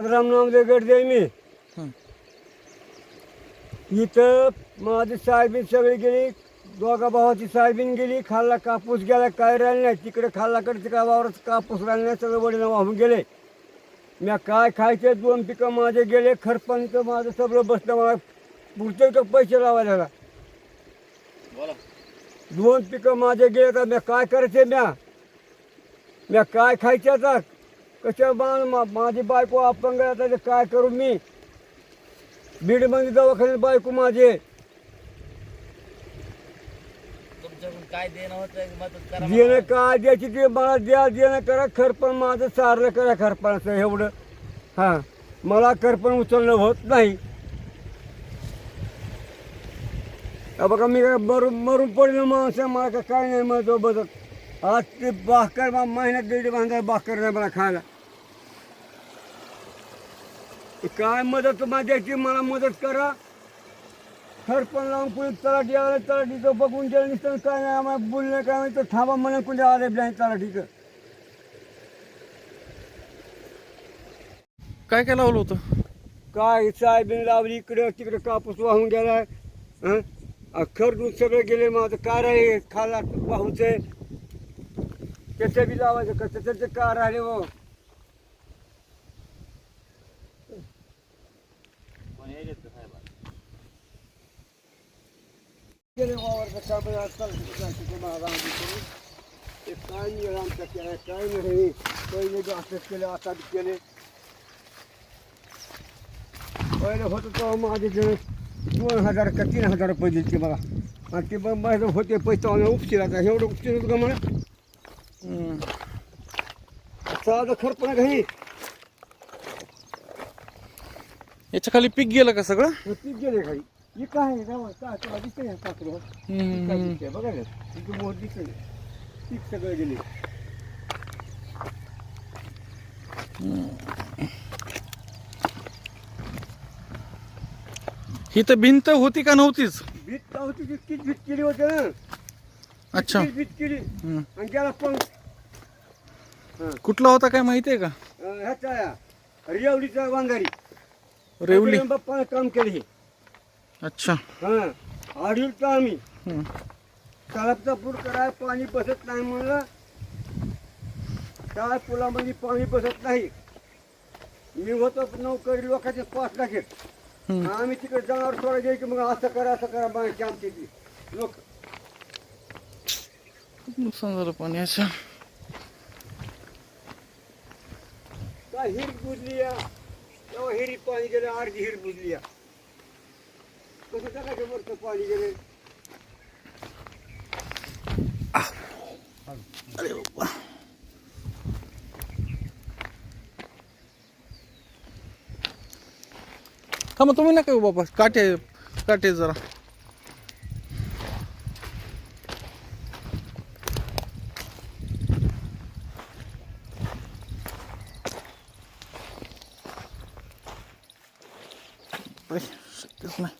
राम नामदेव गडदे मी. हं. इथं माझी साहेबीन सगळी गेली दोघा भावाची साहेबीन गेली खाल्ला कापूस गेला काय राहिलं नाही. तिकडे खाल्लाकडे तिकडे वावरात कापूस राहिला नाही सगळं वडील वाहून गेले. मी काय खायचे दोन पिकं माझे गेले खरपणीचं माझं सगळं बसलं मला. पुढचे तो पैसे लावायला? दोन पिकं माझे गेले तर मी काय करायचे म्या? म्या काय खायचे आता? कशा मा- माझी बायको अपंग आहे, आता काय करू मी? बीडमध्ये दवाखान्यात बायको माझे तुमच्याकडून काय देणं होतं मदत करा देणं काय द्यायची ते मला द्या देणं करा खरपण माझं सारलं करा खरपणाचं एवढं. हां मला खरपण उचलणं होत नाही. हा बघा मी काय मरून मरून पडलं माणूस मला काय काय नाही माझं बदल आज ते भाकर बा- महिन्यात दीड बांधा भाकर नाही मला खायला काय मदत मला द्यायची मला मदत करा। खरपण लावून पुढे तलाठी आलं तलाठीचं बघून गेलं नुसतं काय नाही आम्हाला बोलणं काय नाही तर थांबा म्हणून कुठे आले नाही तलाठीचं काय काय लावलं होतं? काय साहेबीन लावली इकडे तिकडे कापूस वाहून गेलाय खरडून सगळं गेले माझं कार आहे खाला वाहूचे त्याचं बी लावायचं कसं त्याचे कार राहिले हो. गेले वावरचं काम ते काय नाही आमच्या केलं काय नाही. पहिले बी असंच केलं आता बी केले. पहिले होतं माझे दोन हजार का तीन हजार रुपये दिले मला आणि ते माझं होते पैसे उपशील एवढं उपशील होतं का मला. साधं खरपणा काही याच्या खाली पीक गेलं का सगळं? पीक गेले काही हे काय आहे? गावात काय तुला दिसतंय ना साखरं? काय. दिसतंय? बघा ना. तिथे मोठ दिसतंय. पीक सगळं गेले ही तर भिंत होती का नव्हतीच? भीत होती तितकीच भीत केली होते ना. अच्छा. भीत केली. आणि गेला पण. कुठला होता काय माहितीये का? अं, ह्याचा रेवडीचा वांगारी. रेवली बाप्पानं काम केले हे. अच्छा. हां. तर आम्ही. हं. तलाबचा पूर कराय पाणी बसत नाही म्हणलं. त्या पुलामध्ये पाणी बसत नाही. मी होतो नोकरी लोकांचे पाच हं. आम्ही तिकडे जनावर सोडायचे की मग असं करा असं करा बायची आमची ती लोक खूप नुकसान झालं पाण्याचं काय हिर बुजली तेव्हा हिरी पाणी गेले अर्धी हिर बुजली कसं टाकायचं वरचं पाणी गेले अरे बाबा मग तुम्ही नका बाबा काटे काटे जरा Ой, що.